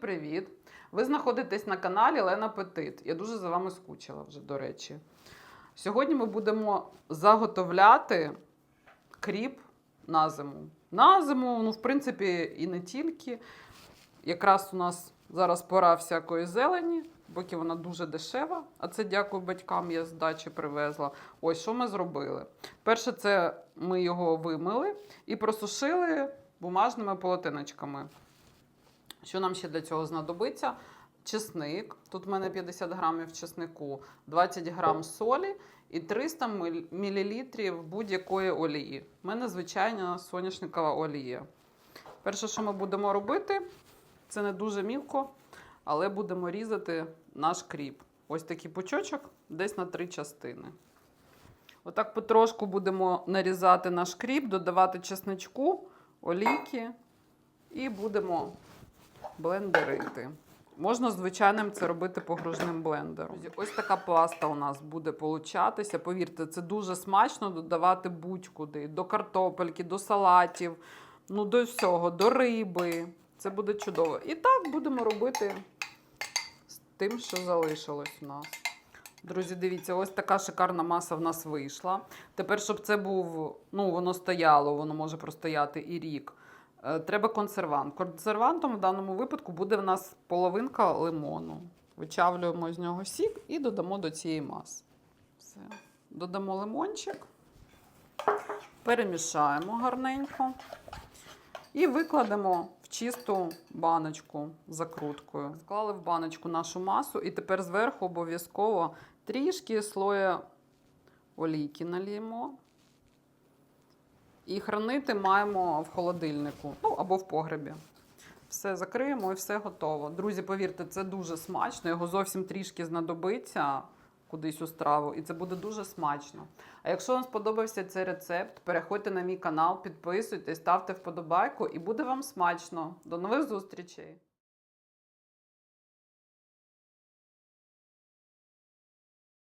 привіт! Ви знаходитесь на каналі Лена Петит. Я дуже за вами скучила вже, до речі. Сьогодні ми будемо заготовляти кріп на зиму. На зиму, ну, в принципі, і не тільки. Якраз у нас зараз пора всякої зелені, поки вона дуже дешева. А це дякую батькам, я з дачі привезла. Ось що ми зробили. Перше, це ми його вимили і просушили бумажними полотенечками. Що нам ще для цього знадобиться? Чесник. Тут в мене 50 грамів чеснику, 20 грам солі і 300 мл будь-якої олії. У мене звичайна соняшникова олія. Перше, що ми будемо робити, це не дуже мілко, але будемо різати наш кріп. Ось такий пучочок, десь на три частини. Отак потрошку будемо нарізати наш кріп, додавати чесничку, олійки і будемо блендерити. Можна звичайним це робити погружним блендером. Ось така паста у нас буде получатися. Повірте, це дуже смачно додавати будь-куди. До картопельки, до салатів, ну до всього, до риби. Це буде чудово. І так будемо робити з тим, що залишилось у нас. Друзі, дивіться, ось така шикарна маса в нас вийшла. Тепер, щоб це був, ну, воно стояло, воно може простояти і рік. Е, Треба консервант. Консервантом в даному випадку буде в нас половинка лимону. Вичавлюємо з нього сік і додамо до цієї маси. Все. Додамо лимончик, перемішаємо гарненько і викладемо в чисту баночку закруткою. Склали в баночку нашу масу, і тепер зверху обов'язково трішки слоя олійки наліємо. І хранити маємо в холодильнику, ну або в погребі. Все закриємо і все готово. Друзі, повірте, це дуже смачно. Його зовсім трішки знадобиться кудись у страву, і це буде дуже смачно. А якщо вам сподобався цей рецепт, переходьте на мій канал, підписуйтесь, ставте вподобайку, і буде вам смачно. До нових зустрічей!